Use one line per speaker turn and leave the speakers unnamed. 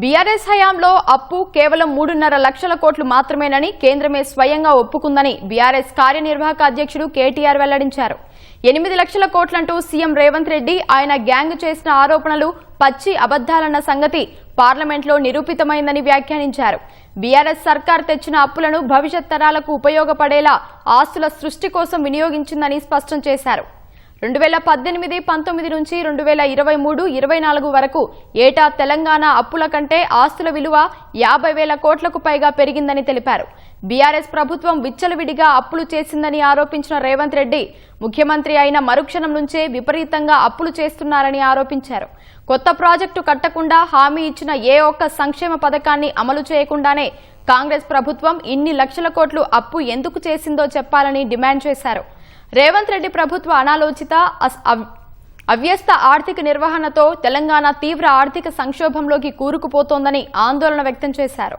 BRS హయాంలో అప్పు కేవలం మూడున్నర లక్షల కోట్లు మాత్రమేనని కేంద్రమే స్వయంగా ఒప్పుకుందని బీఆర్ఎస్ కార్యనిర్వాహక అధ్యక్షుడు కేటీఆర్ వెల్లడించారు. ఎనిమిది లక్షల కోట్లంటూ సీఎం రేవంత్ రెడ్డి ఆయన గ్యాంగ్ చేసిన ఆరోపణలు పచ్చి అబద్దాలన్న సంగతి పార్లమెంట్లో నిరూపితమైందని వ్యాఖ్యానించారు. బీఆర్ఎస్ సర్కార్ తెచ్చిన అప్పులను భవిష్యత్ తరాలకు ఉపయోగపడేలా ఆస్తుల సృష్టి కోసం వినియోగించిందని స్పష్టం చేశారు. రెండు వేల పద్దెనిమిది పంతొమ్మిది నుంచి రెండు వేల ఇరవై మూడు ఇరవై నాలుగు వరకు ఏటా తెలంగాణ అప్పుల కంటే ఆస్తుల విలువ యాభై వేల కోట్లకు పైగా పెరిగిందని తెలిపారు. బీఆర్ఎస్ ప్రభుత్వం విచ్చలవిడిగా అప్పులు చేసిందని ఆరోపించిన రేవంత్ రెడ్డి ముఖ్యమంత్రి అయిన మరుక్షణం నుంచే విపరీతంగా అప్పులు చేస్తున్నారని ఆరోపించారు. కొత్త ప్రాజెక్టు కట్టకుండా హామీ ఇచ్చిన ఏ ఒక్క సంక్షేమ పథకాన్ని అమలు చేయకుండానే కాంగ్రెస్ ప్రభుత్వం ఇన్ని లక్షల కోట్లు అప్పు ఎందుకు చేసిందో చెప్పాలని డిమాండ్ చేశారు. రేవంత్ రెడ్డి ప్రభుత్వ అనాలోచిత అస్- అవ్- అవ్యస్త ఆర్థిక నిర్వహణతో తెలంగాణ తీవ్ర ఆర్థిక సంక్షోభంలోకి కూరుకుపోతోందని ఆందోళన వ్యక్తం చేశారు.